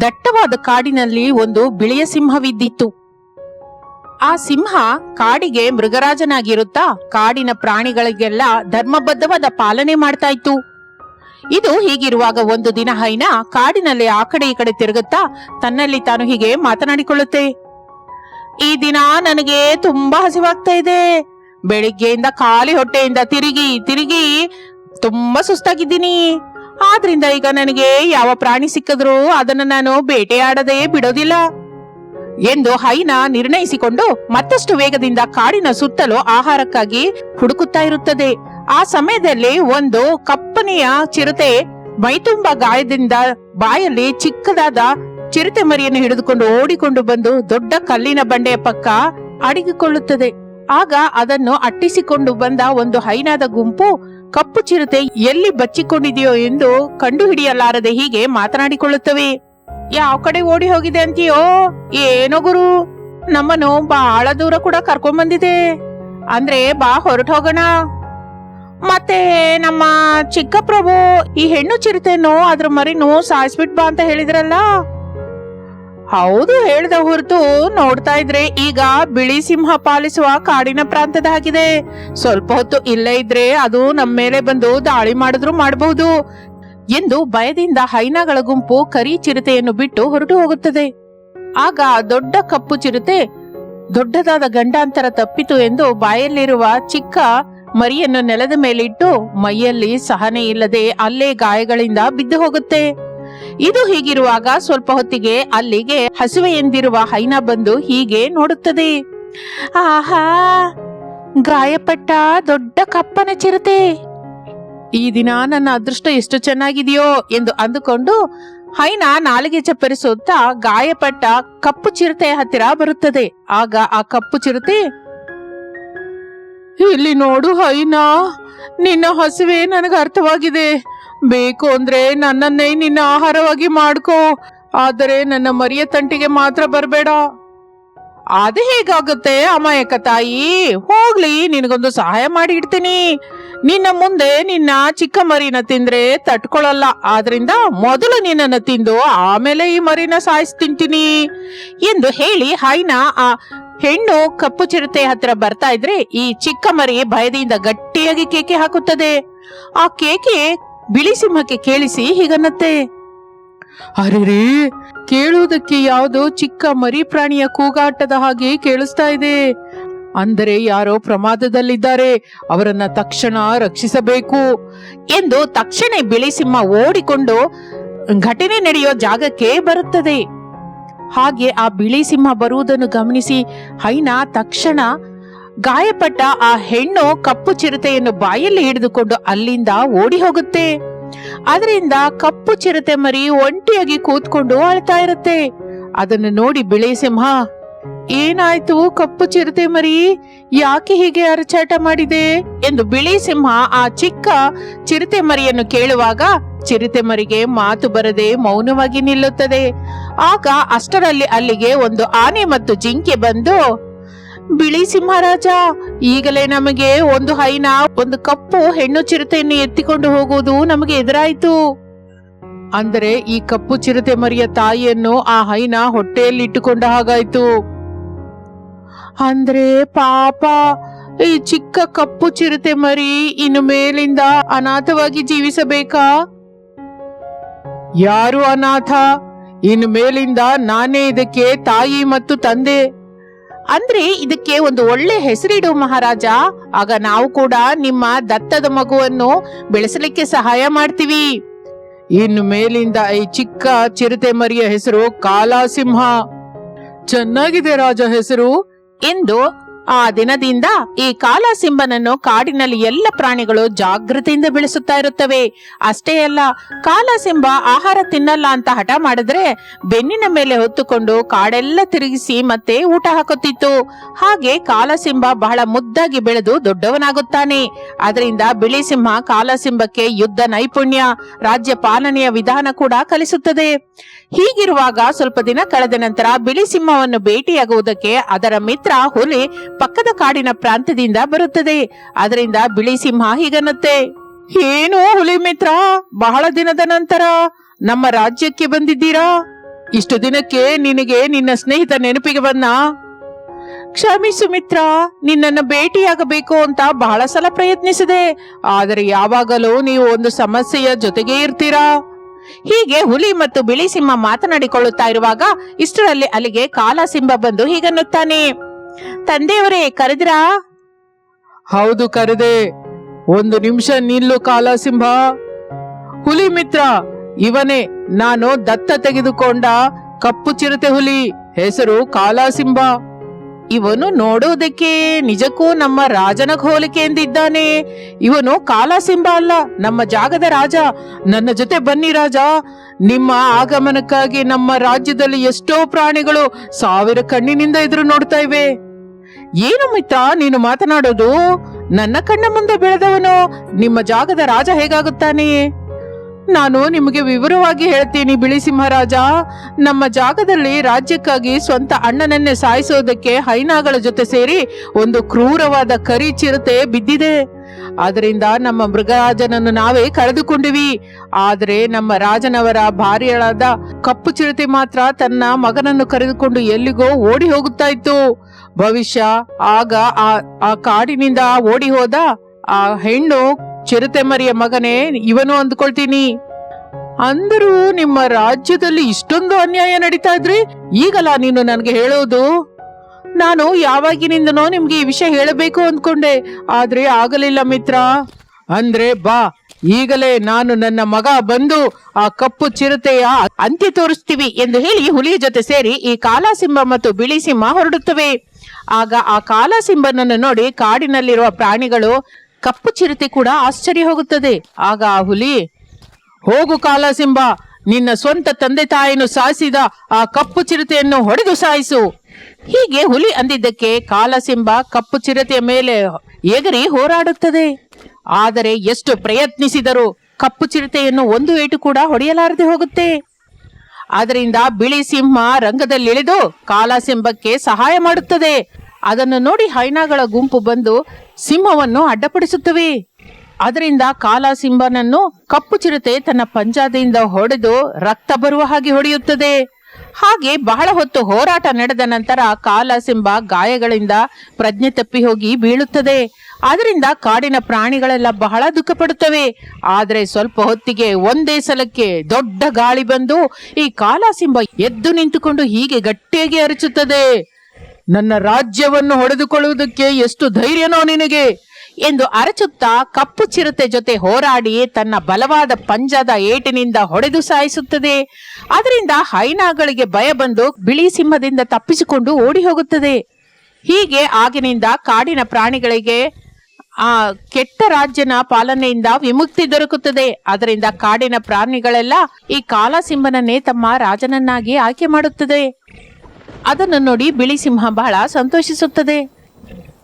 ದಟ್ಟವಾದ ಕಾಡಿನಲ್ಲಿ ಒಂದು ಬಿಳಿಯ ಸಿಂಹವಿದ್ದಿತ್ತು. ಆ ಸಿಂಹ ಕಾಡಿಗೆ ಮೃಗರಾಜನಾಗಿರುತ್ತಾ ಕಾಡಿನ ಪ್ರಾಣಿಗಳಿಗೆಲ್ಲ ಧರ್ಮಬದ್ಧವಾದ ಪಾಲನೆ ಮಾಡ್ತಾ ಇತ್ತು ಇದು ಹೀಗಿರುವಾಗ ಒಂದು ದಿನ ಹೈನ ಕಾಡಿನಲ್ಲಿ ಆ ಕಡೆ ಈ ಕಡೆ ತಿರುಗುತ್ತಾ ತನ್ನಲ್ಲಿ ತಾನು ಹೀಗೆ ಮಾತನಾಡಿಕೊಳ್ಳುತ್ತೆ. ಈ ದಿನ ನನಗೆ ತುಂಬಾ ಹಸಿವಾಗ್ತಾ ಇದೆ ಬೆಳಿಗ್ಗೆಯಿಂದ ಖಾಲಿ ಹೊಟ್ಟೆಯಿಂದ ತಿರುಗಿ ತಿರುಗಿ ತುಂಬಾ ಸುಸ್ತಾಗಿದ್ದೀನಿ. ಆದ್ರಿಂದ ಈಗ ನನಗೆ ಯಾವ ಪ್ರಾಣಿ ಸಿಕ್ಕಿದ್ರೂ ಅದನ್ನ ನಾನು ಬೇಟೆಯಾಡದೆ ಬಿಡೋದಿಲ್ಲ. ಎಂದು ಹೈನ ನಿರ್ಣಯಿಸಿಕೊಂಡು ಮತ್ತಷ್ಟು ವೇಗದಿಂದ ಕಾಡಿನ ಸುತ್ತಲೂ ಆಹಾರಕ್ಕಾಗಿ ಹುಡುಕುತ್ತಾ ಇರುತ್ತದೆ. ಆ ಸಮಯದಲ್ಲಿ ಒಂದು ಕಪ್ಪನೆಯ ಚಿರತೆ ಮೈತುಂಬ ಗಾಯದಿಂದ ಬಾಯಲ್ಲಿ ಚಿಕ್ಕದಾದ ಚಿರತೆ ಮರಿಯನ್ನು ಹಿಡಿದುಕೊಂಡು ಓಡಿಕೊಂಡು ಬಂದು ದೊಡ್ಡ ಕಲ್ಲಿನ ಬಂಡೆಯ ಪಕ್ಕ ಅಡಗಿಕೊಳ್ಳುತ್ತದೆ. ಆಗ ಅದನ್ನು ಅಟ್ಟಿಸಿಕೊಂಡು ಬಂದ ಒಂದು ಹೈನಾದ ಗುಂಪು, ಕಪ್ಪು ಚಿರತೆ ಎಲ್ಲಿ ಬಚ್ಚಿಕೊಂಡಿದೆಯೋ ಎಂದು ಕಂಡುಹಿಡಿಯಲಾರದೆ ಹೀಗೆ ಮಾತನಾಡಿಕೊಳ್ಳುತ್ತವೆ. ಯಾವ ಕಡೆ ಓಡಿ ಹೋಗಿದೆ ಅಂತೀಯೋ? ಏನೋ ಗುರು, ನಮ್ಮನ್ನು ಬಹಳ ದೂರ ಕೂಡ ಕರ್ಕೊಂಡ್ ಬಂದಿದೆ. ಅಂದ್ರೆ ಬಾ ಹೊರಟು ಹೋಗೋಣ. ಮತ್ತೆ ನಮ್ಮ ಚಿಕ್ಕ ಪ್ರಭು ಈ ಹೆಣ್ಣು ಚಿರತೆಯನ್ನು ಅದ್ರ ಮರಿನು ಸಾಯಿಸ್ಬಿಟ್ ಬಾ ಅಂತ ಹೇಳಿದ್ರಲ್ಲ? ಹೌದು, ಹೇಳ್ದ ಹೊರತು ನೋಡ್ತಾ ಇದ್ರೆ ಈಗ ಬಿಳಿ ಸಿಂಹ ಪಾಲಿಸುವ ಕಾಡಿನ ಪ್ರಾಂತದ ಹಾಗಿದೆ ಸ್ವಲ್ಪ ಹೊತ್ತು ಇಲ್ಲೇ ಇದ್ರೆ ಅದು ನಮ್ಮ ಮೇಲೆ ಬಂದು ದಾಳಿ ಮಾಡಿದ್ರು ಮಾಡಬಹುದು ಎಂದು ಭಯದಿಂದ ಹೈನಾಗಳ ಗುಂಪು ಕರಿ ಚಿರತೆಯನ್ನು ಬಿಟ್ಟು ಹೊರಟು ಹೋಗುತ್ತದೆ. ಆಗ ದೊಡ್ಡ ಕಪ್ಪು ಚಿರತೆ ದೊಡ್ಡದಾದ ಗಂಡಾಂತರ ತಪ್ಪಿತು ಎಂದು ಬಾಯಲ್ಲಿರುವ ಚಿಕ್ಕ ಮರಿಯನ್ನು ನೆಲದ ಮೇಲಿಟ್ಟು ಮೈಯಲ್ಲಿ ಸಹನೆ ಇಲ್ಲದೆ ಅಲ್ಲೇ ಗಾಯಗಳಿಂದ ಬಿದ್ದು ಹೋಗುತ್ತೆ. ಇದು ಹೀಗಿರುವಾಗ ಸ್ವಲ್ಪ ಹೊತ್ತಿಗೆ ಅಲ್ಲಿಗೆ ಹಸುವೆ ಎಂದಿರುವ ಹೈನ ಬಂದು ಹೀಗೆ ನೋಡುತ್ತದೆ. ಆಹಾ, ಗಾಯಪಟ್ಟ ದೊಡ್ಡ ಕಪ್ಪನ ಚಿರತೆ. ಈ ದಿನ ನನ್ನ ಅದೃಷ್ಟ ಎಷ್ಟು ಚೆನ್ನಾಗಿದೆಯೋ ಎಂದು ಅಂದುಕೊಂಡು ಹೈನ ನಾಲಿಗೆ ಚಪ್ಪರಿಸುತ್ತಾ ಗಾಯಪಟ್ಟ ಕಪ್ಪು ಚಿರತೆ ಹತ್ತಿರ ಬರುತ್ತದೆ. ಆಗ ಆ ಕಪ್ಪು ಚಿರತೆ, ಇಲ್ಲಿ ನೋಡು ಹೈನಾ, ನಿನ್ನ ಹಸುವೆ ನನಗೆ ಅರ್ಥವಾಗಿದೆ. ಬೇಕು ಅಂದ್ರೆ ನನ್ನನ್ನೇ ನಿನ್ನ ಆಹಾರವಾಗಿ ಮಾಡ್ಕೋ. ಆದರೆ ನನ್ನ ಮರಿಯ ತಂಟಿಗೆ ಮಾತ್ರ ಬರಬೇಡ. ಅದು ಹೇಗಾಗುತ್ತೆ ಅಮಾಯಕ ತಾಯಿ? ಹೋಗ್ಲಿ, ನಿನಗೊಂದು ಸಹಾಯ ಮಾಡಿ ಇಡ್ತೀನಿ. ನಿನ್ನ ಮುಂದೆ ನಿನ್ನ ಚಿಕ್ಕ ಮರಿನ ತಿಂದ್ರೆ ತಟ್ಕೊಳಲ್ಲ. ಆದ್ರಿಂದ ಮೊದಲು ನಿನ್ನನ್ನು ತಿಂದು ಆಮೇಲೆ ಈ ಮರಿನ ಸಾಯಿಸಿ ತಿಂತೀನಿ. ಎಂದು ಹೇಳಿ ಹೈನ ಆ ಹೆಣ್ಣು ಕಪ್ಪು ಚಿರತೆ ಹತ್ರ ಬರ್ತಾ ಇದ್ರೆ ಈ ಚಿಕ್ಕ ಮರಿ ಭಯದಿಂದ ಗಟ್ಟಿಯಾಗಿ ಕೇಕೆ ಹಾಕುತ್ತದೆ. ಆ ಕೇಕೆ ಬಿಳಿ ಸಿಂಹಕ್ಕೆ ಕೇಳಿಸಿ ಹೀಗನ್ನತ್ತೆ. ಅರೆರೇ, ಕೇಳುವುದಕ್ಕೆ ಯಾವುದೋ ಚಿಕ್ಕ ಮರಿ ಪ್ರಾಣಿಯ ಕೂಗಾಟದ ಹಾಗೆ ಕೇಳಿಸ್ತಾ ಇದೆ. ಅಂದರೆ ಯಾರೋ ಪ್ರಮಾದದಲ್ಲಿದ್ದಾರೆ, ಅವರನ್ನ ತಕ್ಷಣ ರಕ್ಷಿಸಬೇಕು ಎಂದು ತಕ್ಷಣ ಬಿಳಿ ಸಿಂಹ ಓಡಿಕೊಂಡು ಘಟನೆ ನಡೆಯೋ ಜಾಗಕ್ಕೆ ಬರುತ್ತದೆ. ಹಾಗೆ ಆ ಬಿಳಿ ಸಿಂಹ ಬರುವುದನ್ನು ಗಮನಿಸಿ ಹೈನಾ ತಕ್ಷಣ ಗಾಯಪಟ್ಟ ಆ ಹೆಣ್ಣು ಕಪ್ಪು ಚಿರತೆಯನ್ನು ಬಾಯಲ್ಲಿ ಹಿಡಿದುಕೊಂಡು ಅಲ್ಲಿಂದ ಓಡಿ ಹೋಗುತ್ತೆ ಅದರಿಂದ ಕಪ್ಪು ಚಿರತೆ ಮರಿ ಒಂಟಿಯಾಗಿ ಕೂತ್ಕೊಂಡು ಅಳ್ತಾ ಇರುತ್ತೆ. ಅದನ್ನು ನೋಡಿ ಬಿಳಿ ಸಿಂಹ, ಏನಾಯ್ತು ಕಪ್ಪು ಚಿರತೆ ಮರಿ, ಯಾಕೆ ಹೀಗೆ ಅರಚಾಟ ಮಾಡಿದೆ ಎಂದು ಬಿಳಿ ಸಿಂಹ ಆ ಚಿಕ್ಕ ಚಿರತೆ ಮರಿಯನ್ನು ಕೇಳುವಾಗ ಚಿರತೆ ಮರಿಗೆ ಮಾತು ಬರದೆ ಮೌನವಾಗಿ ನಿಲ್ಲುತ್ತದೆ. ಆಗ ಅಷ್ಟರಲ್ಲಿ ಅಲ್ಲಿಗೆ ಒಂದು ಆನೆ ಮತ್ತು ಜಿಂಕೆ ಬಂದು ಬಿಳಿ ಸಿಂಹರಾಜ, ಈಗಲೇ ನಮಗೆ ಒಂದು ಹೈನ, ಒಂದು ಕಪ್ಪು ಹೆಣ್ಣು ಚಿರತೆಯನ್ನು ಎತ್ತಿಕೊಂಡು ಹೋಗುವುದು ನಮಗೆ ಎದುರಾಯಿತು. ಅಂದರೆ ಈ ಕಪ್ಪು ಚಿರತೆ ಮರಿಯ ತಾಯಿಯನ್ನು ಆ ಹೈನ ಹೊಟ್ಟೆಯಲ್ಲಿ ಇಟ್ಟುಕೊಂಡ ಹಾಗಾಯ್ತು. ಅಂದ್ರೆ ಪಾಪ, ಈ ಚಿಕ್ಕ ಕಪ್ಪು ಚಿರತೆ ಮರಿ ಇನ್ನು ಮೇಲಿಂದ ಅನಾಥವಾಗಿ ಜೀವಿಸಬೇಕಾ? ಯಾರು ಅನಾಥ? ಇನ್ನು ಮೇಲಿಂದ ನಾನೇ ಇದಕ್ಕೆ ತಾಯಿ ಮತ್ತು ತಂದೆ. ಅಂದ್ರೆ ಇದಕ್ಕೆ ಒಂದು ಒಳ್ಳೆ ಹೆಸರಿಡು ಮಹಾರಾಜ. ಆಗ ನಾವು ಕೂಡ ನಿಮ್ಮ ದತ್ತದ ಮಗುವನ್ನು ಬೆಳೆಸಲಿಕ್ಕೆ ಸಹಾಯ ಮಾಡ್ತೀವಿ. ಇನ್ನು ಮೇಲಿಂದ ಈ ಚಿಕ್ಕ ಚಿರತೆ ಮರಿಯ ಹೆಸರು ಕಾಲಾಸಿಂಹ. ಚೆನ್ನಾಗಿದೆ ರಾಜ ಹೆಸರು. ಎಂದು ಆ ದಿನದಿಂದ ಈ ಕಾಲಸಿಂಹನನ್ನು ಕಾಡಿನಲ್ಲಿ ಎಲ್ಲ ಪ್ರಾಣಿಗಳು ಜಾಗೃತಿಯಿಂದ ಬೆಳೆಸುತ್ತಾ ಇರುತ್ತವೆ. ಅಷ್ಟೇ ಅಲ್ಲ ಕಾಲಸಿಂಹ ಆಹಾರ ತಿನ್ನಲ್ಲ ಅಂತ ಹಠ ಮಾಡಿದ್ರೆ ಬೆನ್ನಿನ ಮೇಲೆ ಹೊತ್ತುಕೊಂಡು ಕಾಡೆಲ್ಲ ತಿರುಗಿಸಿ ಮತ್ತೆ ಊಟ ಹಾಕುತ್ತಿತ್ತು. ಹಾಗೆ ಕಾಲಸಿಂಹ ಬಹಳ ಮುದ್ದಾಗಿ ಬೆಳೆದು ದೊಡ್ಡವನಾಗುತ್ತಾನೆ. ಅದರಿಂದ ಬಿಳಿ ಸಿಂಹ ಕಾಲಸಿಂಹಕ್ಕೆ ಯುದ್ಧ ನೈಪುಣ್ಯ, ರಾಜ್ಯ ಪಾಲನೆಯ ವಿಧಾನ ಕೂಡ ಕಲಿಸುತ್ತದೆ. ಹೀಗಿರುವಾಗ ಸ್ವಲ್ಪ ದಿನ ಕಳೆದ ನಂತರ ಬಿಳಿ ಸಿಂಹವನ್ನು ಭೇಟಿಯಾಗುವುದಕ್ಕೆ ಅದರ ಮಿತ್ರ ಹುಲಿ ಪಕ್ಕದ ಕಾಡಿನ ಪ್ರಾಂತ್ಯದಿಂದ ಬರುತ್ತದೆ. ಅದರಿಂದ ಬಿಳಿ ಸಿಂಹ ಹೀಗನ್ನುತ್ತೆ. ಏನು ಹುಲಿ ಮಿತ್ರ, ಬಹಳ ದಿನದ ನಂತರ ನಮ್ಮ ರಾಜ್ಯಕ್ಕೆ ಬಂದಿದ್ದೀರಾ? ಇಷ್ಟು ದಿನಕ್ಕೆ ನಿನಗೆ ನಿನ್ನ ಸ್ನೇಹಿತ ನೆನಪಿಗೆ ಬಂದ? ಕ್ಷಮಿಸು ಮಿತ್ರ, ನಿನ್ನನ್ನು ಭೇಟಿಯಾಗಬೇಕು ಅಂತ ಬಹಳ ಸಲ ಪ್ರಯತ್ನಿಸಿದೆ. ಆದರೆ ಯಾವಾಗಲೂ ನೀವು ಒಂದು ಸಮಸ್ಯೆಯ ಜೊತೆಗೆ ಇರ್ತೀರಾ? ಹೀಗೆ ಹುಲಿ ಮತ್ತು ಬಿಳಿ ಸಿಂಹ ಮಾತನಾಡಿಕೊಳ್ಳುತ್ತಾ ಇರುವಾಗ ಇಷ್ಟರಲ್ಲಿ ಅಲ್ಲಿಗೆ ಕಾಲಸಿಂಹ ಬಂದು ಹೀಗನ್ನುತ್ತಾನೆ. ತಂದೆಯವರೇ, ಕರೆದಿರಾ? ಹೌದು ಕರೆದೆ. ಒಂದು ನಿಮಿಷ ನಿಲ್ಲು ಕಾಲಸಿಂಹ ಹುಲಿ ಮಿತ್ರ, ಇವನೇ, ನಾನು ದತ್ತ ತೆಗೆದುಕೊಂಡ ಕಪ್ಪು ಚಿರತೆ ಹುಲಿ, ಹೆಸರು ಕಾಲಸಿಂಹ. ಇವನು ನೋಡುವುದಕ್ಕೆ ನಿಜಕ್ಕೂ ನಮ್ಮ ರಾಜನ ಹೋಲಿಕೆ ಎಂದಿದ್ದಾನೆ. ಇವನು ಕಾಲಸಿಂಹ ಅಲ್ಲ, ನಮ್ಮ ಜಾಗದ ರಾಜ. ನನ್ನ ಜೊತೆ ಬನ್ನಿ ರಾಜ. ನಿಮ್ಮ ಆಗಮನಕ್ಕಾಗಿ ನಮ್ಮ ರಾಜ್ಯದಲ್ಲಿ ಎಷ್ಟೋ ಪ್ರಾಣಿಗಳು ಸಾವಿರ ಕಣ್ಣಿನಿಂದ ಎದುರು ನೋಡ್ತಾ ಇವೆ. ಏನು ಮಿತ್ರ, ನೀನು ಮಾತನಾಡೋದು? ನನ್ನ ಕಣ್ಣ ಮುಂದೆ ಬೆಳೆದವನು ನಿಮ್ಮ ಜಾಗದ ರಾಜ ಹೇಗಾಗುತ್ತಾನೆ? ನಾನು ನಿಮಗೆ ವಿವರವಾಗಿ ಹೇಳ್ತೀನಿ ಬಿಳಿ ಸಿಂಹರಾಜ. ನಮ್ಮ ಜಾಗದಲ್ಲಿ ರಾಜ್ಯಕ್ಕಾಗಿ ಸ್ವಂತ ಅಣ್ಣನನ್ನೇ ಸಾಯಿಸೋದಕ್ಕೆ ಹೈನಾಗಳ ಜೊತೆ ಸೇರಿ ಒಂದು ಕ್ರೂರವಾದ ಕರಿ ಚಿರತೆ ಬಿದ್ದಿದೆ. ಅದರಿಂದ ನಮ್ಮ ಮೃಗರಾಜನನ್ನು ನಾವೇ ಕಳೆದುಕೊಂಡಿವಿ. ಆದರೆ ನಮ್ಮ ರಾಜನವರ ಭಾರ್ಯಳಾದ ಕಪ್ಪು ಚಿರತೆ ಮಾತ್ರ ತನ್ನ ಮಗನನ್ನು ಕರೆದುಕೊಂಡು ಎಲ್ಲಿಗೋ ಓಡಿ ಹೋಗುತ್ತಾ ಇತ್ತು. ಭವಿಷ್ಯ ಆಗ ಆ ಆ ಕಾಡಿನಿಂದ ಓಡಿ ಹೋದ ಆ ಹೆಣ್ಣು ಚಿರತೆ ಮರಿಯ ಮಗನೇ ಇವನು ಅಂದ್ಕೊಳ್ತೀನಿ. ಅಂದರೂ ನಿಮ್ಮ ರಾಜ್ಯದಲ್ಲಿ ಇಷ್ಟೊಂದು ಅನ್ಯಾಯ ನಡೀತಾ ಇದ್ರಿ ಈಗಲ್ಲ ನೀನು ನನಗೆ ಹೇಳೋದು ನಾನು ಯಾವಾಗಿನಿಂದನೋ ನಿಮ್ಗೆ ಈ ವಿಷಯ ಹೇಳಬೇಕು ಅಂದ್ಕೊಂಡೆ. ಆದ್ರೆ ಆಗಲಿಲ್ಲ ಮಿತ್ರ. ಅಂದ್ರೆ ಬಾ, ಈಗಲೇ ನಾನು ನನ್ನ ಮಗ ಬಂದು ಆ ಕಪ್ಪು ಚಿರತೆಯ ಅಂತ್ಯ ತೋರಿಸ್ತೀವಿ ಎಂದು ಹೇಳಿ ಹುಲಿಯ ಜೊತೆ ಸೇರಿ ಈ ಕಾಲಸಿಂಹ ಮತ್ತು ಬಿಳಿ ಸಿಂಹ ಹೊರಡುತ್ತವೆ. ಆಗ ಆ ಕಾಲಸಿಂಹನನ್ನು ನೋಡಿ ಕಾಡಿನಲ್ಲಿರುವ ಪ್ರಾಣಿಗಳು ಕಪ್ಪು ಚಿರತೆ ಕೂಡ ಆಶ್ಚರ್ಯ ಹೋಗುತ್ತದೆ. ಆಗ ಆ ಹುಲಿ, ಹೋಗು ಕಾಲಸಿಂಹ ನಿನ್ನ ಸ್ವಂತ ತಂದೆ ತಾಯಿಯನ್ನು ಸಾಯಿಸಿದ ಆ ಕಪ್ಪು ಚಿರತೆಯನ್ನು ಹೊಡೆದು ಸಾಯಿಸು. ಹೀಗೆ ಹುಲಿ ಅಂದಿದ್ದಕ್ಕೆ ಕಾಲಸಿಂಬ ಕಪ್ಪು ಚಿರತೆಯ ಮೇಲೆ ಎಗರಿ ಹೋರಾಡುತ್ತದೆ. ಆದರೆ ಎಷ್ಟು ಪ್ರಯತ್ನಿಸಿದರೂ ಕಪ್ಪು ಚಿರತೆಯನ್ನು ಒಂದು ಏಟು ಕೂಡ ಹೊಡೆಯಲಾರದೆ ಹೋಗುತ್ತೆ. ಅದರಿಂದ ಬಿಳಿ ಸಿಂಹ ರಂಗದಲ್ಲಿಳಿದು ಕಾಲಸಿಂಹಕ್ಕೆ ಸಹಾಯ ಮಾಡುತ್ತದೆ. ಅದನ್ನು ನೋಡಿ ಹೈನಾಗಳ ಗುಂಪು ಬಂದು ಸಿಂಹವನ್ನು ಅಡ್ಡಪಡಿಸುತ್ತವೆ. ಅದರಿಂದ ಕಾಲಸಿಂಹನನ್ನು ಕಪ್ಪು ಚಿರತೆ ತನ್ನ ಪಂಜಾದಿಂದ ಹೊಡೆದು ರಕ್ತ ಬರುವ ಹಾಗೆ ಹೊಡೆಯುತ್ತದೆ. ಹಾಗೆ ಬಹಳ ಹೊತ್ತು ಹೋರಾಟ ನಡೆದ ನಂತರ ಕಾಲಸಿಂಹ ಗಾಯಗಳಿಂದ ಪ್ರಜ್ಞೆ ತಪ್ಪಿ ಹೋಗಿ ಬೀಳುತ್ತದೆ. ಅದರಿಂದ ಕಾಡಿನ ಪ್ರಾಣಿಗಳೆಲ್ಲ ಬಹಳ ದುಃಖ ಪಡುತ್ತವೆ ಆದರೆ ಸ್ವಲ್ಪ ಹೊತ್ತಿಗೆ ಒಂದೇ ಸಲಕ್ಕೆ ದೊಡ್ಡ ಗಾಳಿ ಬಂದು ಈ ಕಾಲಸಿಂಹ ಎದ್ದು ನಿಂತುಕೊಂಡು ಹೀಗೆ ಗಟ್ಟಿಯಾಗಿ ಅರಚುತ್ತದೆ. ನನ್ನ ರಾಜ್ಯವನ್ನು ಹೊಡೆದುಕೊಳ್ಳುವುದಕ್ಕೆ ಎಷ್ಟು ಧೈರ್ಯನೋ ನಿನಗೆ. ಎಂದು ಅರಚುತ್ತಾ ಕಪ್ಪು ಚಿರತೆ ಜೊತೆ ಹೋರಾಡಿ ತನ್ನ ಬಲವಾದ ಪಂಜದ ಏಟಿನಿಂದ ಹೊಡೆದು ಸಾಯಿಸುತ್ತದೆ. ಅದರಿಂದ ಹೈನಾಗಳಿಗೆ ಭಯ ಬಂದು ಬಿಳಿ ಸಿಂಹದಿಂದ ತಪ್ಪಿಸಿಕೊಂಡು ಓಡಿ ಹೋಗುತ್ತದೆ ಹೀಗೆ ಆಗಿನಿಂದ ಕಾಡಿನ ಪ್ರಾಣಿಗಳಿಗೆ, ಆ, ಕೆಟ್ಟ ರಾಜ್ಯನ ಪಾಲನೆಯಿಂದ ವಿಮುಕ್ತಿ ದೊರಕುತ್ತದೆ. ಅದರಿಂದ ಕಾಡಿನ ಪ್ರಾಣಿಗಳೆಲ್ಲ ಈ ಕಾಲಸಿಂಹನನ್ನೇ ತಮ್ಮ ರಾಜನನ್ನಾಗಿ ಆಯ್ಕೆ ಮಾಡುತ್ತದೆ. ಅದನ್ನು ನೋಡಿ ಬಿಳಿ ಸಿಂಹ ಬಹಳ ಸಂತೋಷಿಸುತ್ತದೆ.